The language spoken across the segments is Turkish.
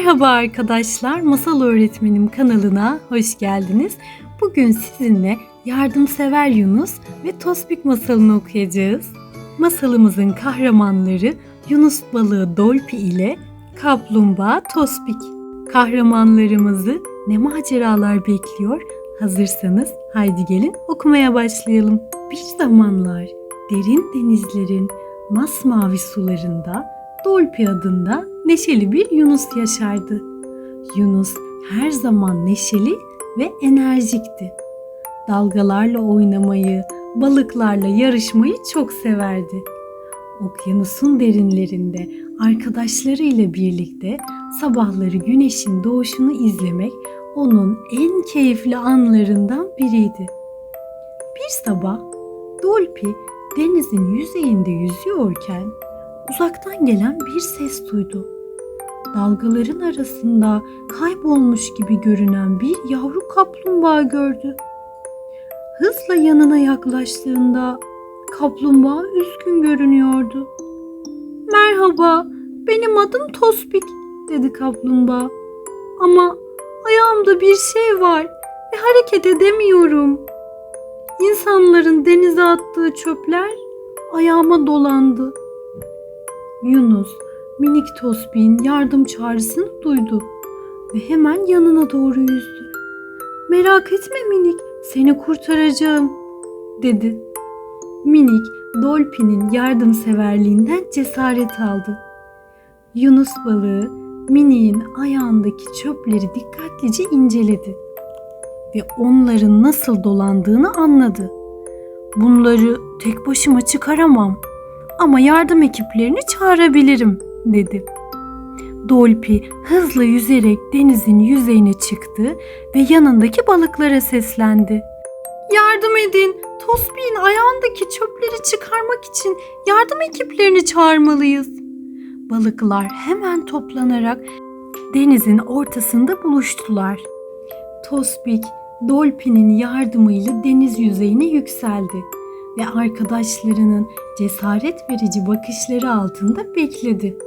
Merhaba arkadaşlar, Masal Öğretmenim kanalına hoş geldiniz. Bugün sizinle Yardımsever Yunus ve Tospik masalını okuyacağız. Masalımızın kahramanları Yunus balığı Dolpi ile Kaplumbağa Tospik. Kahramanlarımızı ne maceralar bekliyor? Hazırsanız haydi gelin okumaya başlayalım. Bir zamanlar derin denizlerin masmavi sularında Dolpi adında neşeli bir Yunus yaşardı. Yunus her zaman neşeli ve enerjikti. Dalgalarla oynamayı, balıklarla yarışmayı çok severdi. Okyanusun derinlerinde arkadaşlarıyla birlikte sabahları güneşin doğuşunu izlemek onun en keyifli anlarından biriydi. Bir sabah Dolpi denizin yüzeyinde yüzüyorken uzaktan gelen bir ses duydu. Dalgaların arasında kaybolmuş gibi görünen bir yavru kaplumbağa gördü. Hızla yanına yaklaştığında kaplumbağa üzgün görünüyordu. Merhaba, benim adım Tospik, dedi kaplumbağa. Ama ayağımda bir şey var ve hareket edemiyorum. İnsanların denize attığı çöpler ayağıma dolandı. Yunus minik Tospik'in yardım çağrısını duydu ve hemen yanına doğru yüzdü. Merak etme minik, seni kurtaracağım, dedi. Minik Dolpi'nin yardımseverliğinden cesaret aldı. Yunus balığı Minik'in ayağındaki çöpleri dikkatlice inceledi ve onların nasıl dolandığını anladı. Bunları tek başıma çıkaramam ama yardım ekiplerini çağırabilirim dedi. Dolpi hızla yüzerek denizin yüzeyine çıktı ve yanındaki balıklara seslendi. Yardım edin. Tospik'in ayağındaki çöpleri çıkarmak için yardım ekiplerini çağırmalıyız. Balıklar hemen toplanarak denizin ortasında buluştular. Tospik, Dolpi'nin yardımıyla deniz yüzeyine yükseldi ve arkadaşlarının cesaret verici bakışları altında bekledi.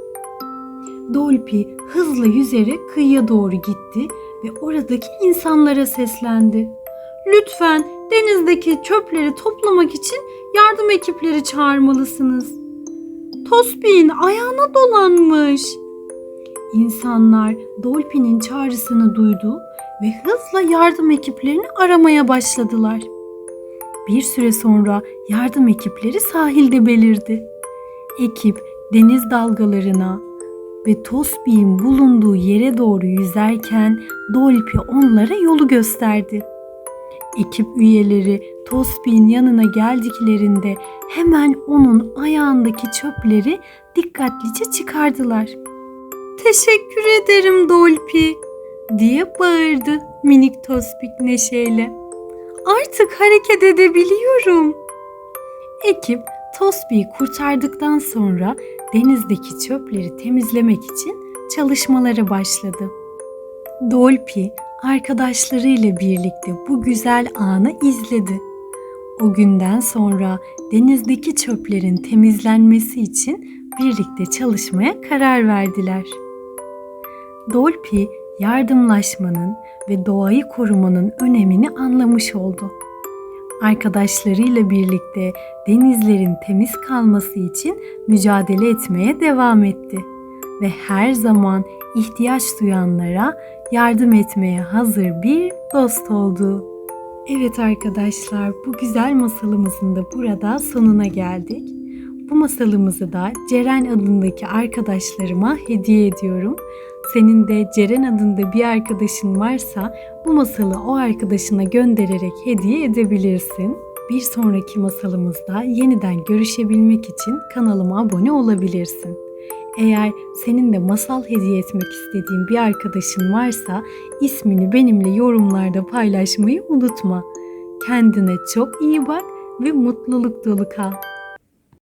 Dolpi hızla yüzerek kıyıya doğru gitti ve oradaki insanlara seslendi. Lütfen denizdeki çöpleri toplamak için yardım ekipleri çağırmalısınız. Tospik'in ayağına dolanmış. İnsanlar Dolpi'nin çağrısını duydu ve hızla yardım ekiplerini aramaya başladılar. Bir süre sonra yardım ekipleri sahilde belirdi. Ekip deniz dalgalarına ve Tospik'in bulunduğu yere doğru yüzerken Dolpi onlara yolu gösterdi. Ekip üyeleri Tospik'in yanına geldiklerinde hemen onun ayağındaki çöpleri dikkatlice çıkardılar. Teşekkür ederim Dolpi diye bağırdı minik Tospik neşeyle. Artık hareket edebiliyorum. Ekip Tospik'i kurtardıktan sonra denizdeki çöpleri temizlemek için çalışmalara başladı. Dolpi arkadaşlarıyla birlikte bu güzel anı izledi. O günden sonra denizdeki çöplerin temizlenmesi için birlikte çalışmaya karar verdiler. Dolpi yardımlaşmanın ve doğayı korumanın önemini anlamış oldu. Arkadaşlarıyla birlikte denizlerin temiz kalması için mücadele etmeye devam etti ve her zaman ihtiyaç duyanlara yardım etmeye hazır bir dost oldu. Evet arkadaşlar, bu güzel masalımızın da burada sonuna geldik. Bu masalımızı da Ceren adındaki arkadaşlarıma hediye ediyorum. Senin de Ceren adında bir arkadaşın varsa bu masalı o arkadaşına göndererek hediye edebilirsin. Bir sonraki masalımızda yeniden görüşebilmek için kanalıma abone olabilirsin. Eğer senin de masal hediye etmek istediğin bir arkadaşın varsa ismini benimle yorumlarda paylaşmayı unutma. Kendine çok iyi bak ve mutluluk dolu kal.